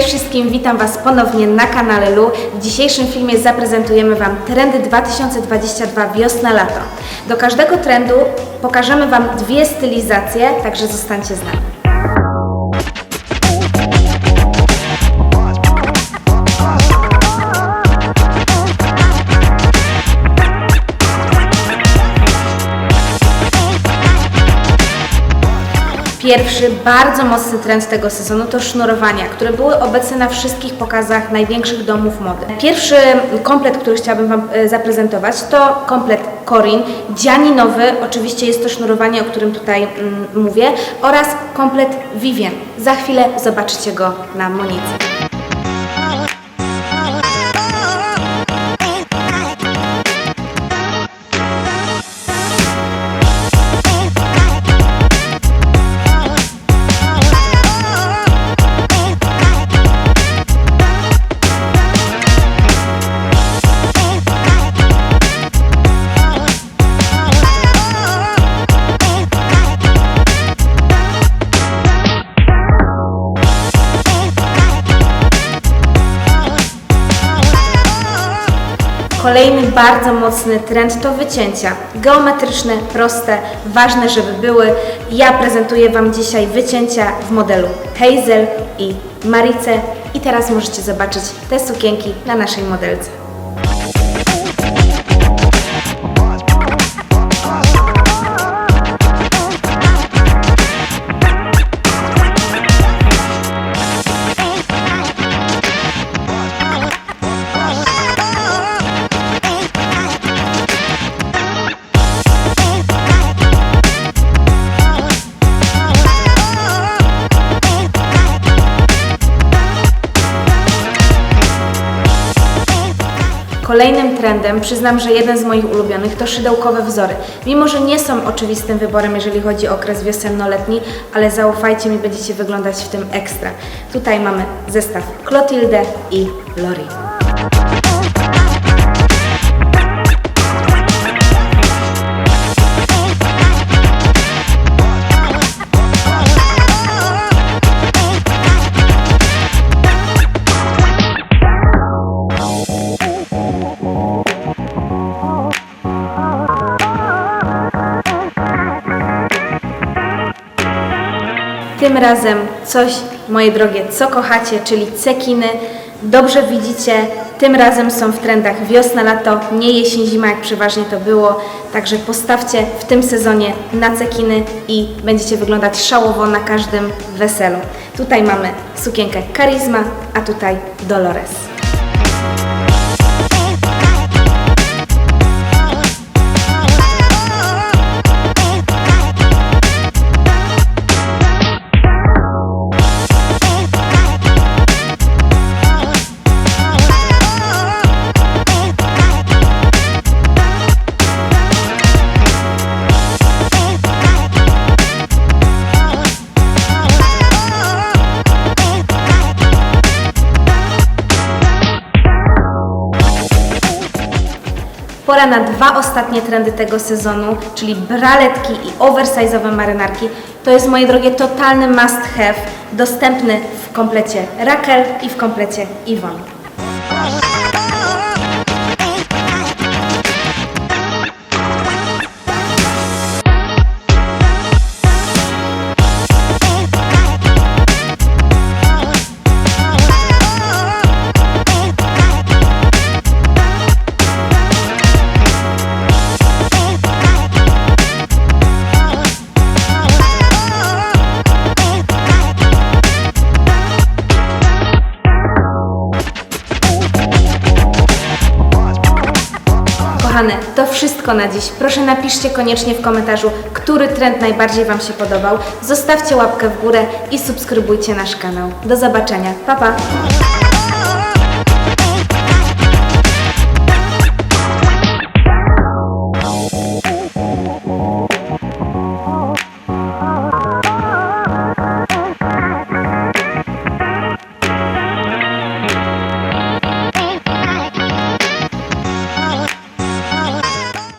wszystkim, witam Was ponownie na kanale Lu. W dzisiejszym filmie zaprezentujemy Wam trendy 2022 wiosna-lato. Do każdego trendu pokażemy Wam dwie stylizacje, także zostańcie z nami. Pierwszy, bardzo mocny trend tego sezonu to sznurowania, które były obecne na wszystkich pokazach największych domów mody. Pierwszy komplet, który chciałabym Wam e, zaprezentować, to komplet Corin, dzianinowy, oczywiście jest to sznurowanie, o którym tutaj mm, mówię, oraz komplet Vivien. Za chwilę zobaczycie go na monicy. Kolejny bardzo mocny trend to wycięcia. Geometryczne, proste, ważne, żeby były. Ja prezentuję Wam dzisiaj wycięcia w modelu Hazel i Marice. I teraz możecie zobaczyć te sukienki na naszej modelce. Kolejnym trendem, przyznam, że jeden z moich ulubionych, to szydełkowe wzory. Mimo, że nie są oczywistym wyborem, jeżeli chodzi o okres wiosenno-letni, ale zaufajcie mi, będziecie wyglądać w tym ekstra. Tutaj mamy zestaw Clotilde i Lori. Tym razem coś, moje drogie, co kochacie, czyli cekiny. Dobrze widzicie, tym razem są w trendach wiosna, lato, nie jesień, zima, jak przeważnie to było. Także postawcie w tym sezonie na cekiny i będziecie wyglądać szałowo na każdym weselu. Tutaj mamy sukienkę Charisma, a tutaj Dolores. Pora na dwa ostatnie trendy tego sezonu, czyli braletki i oversize'owe marynarki. To jest, moje drogie, totalny must have, dostępny w komplecie Raquel i w komplecie Yvonne. To wszystko na dziś. Proszę napiszcie koniecznie w komentarzu, który trend najbardziej Wam się podobał. Zostawcie łapkę w górę i subskrybujcie nasz kanał. Do zobaczenia. Pa, pa!